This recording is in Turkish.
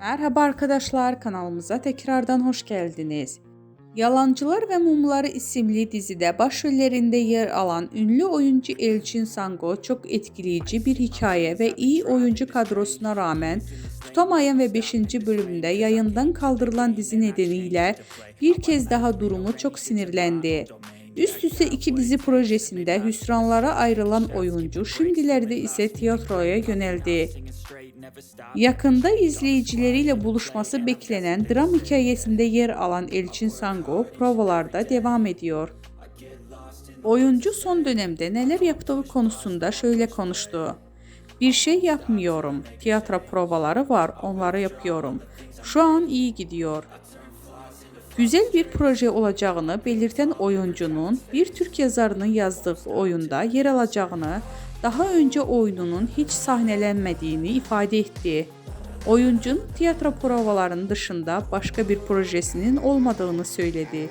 Merhaba arkadaşlar, kanalımıza tekrardan hoş geldiniz. Yalancılar ve Mumları isimli dizide başrollerinde yer alan ünlü oyuncu Elçin Sango çok etkileyici bir hikaye ve iyi oyuncu kadrosuna rağmen tutamayan ve 5. bölümünde yayından kaldırılan dizi nedeniyle bir kez daha durumu çok sinirlendi. Üst üste iki dizi projesinde hüsranlara ayrılan oyuncu şimdilerde ise tiyatroya yöneldi. Yakında izleyicileriyle buluşması beklenen dram hikayesinde yer alan Elçin Sango provalarda devam ediyor. Oyuncu son dönemde neler yaptığı konusunda şöyle konuştu. Bir şey yapmıyorum. Tiyatro provaları var, onları yapıyorum. Şu an iyi gidiyor. Güzel bir proje olacağını belirten oyuncunun bir Türk yazarının yazdığı oyunda yer alacağını, daha önce oyununun hiç sahnelenmediğini ifade etti. Oyuncun tiyatro provalarının dışında başka bir projesinin olmadığını söyledi.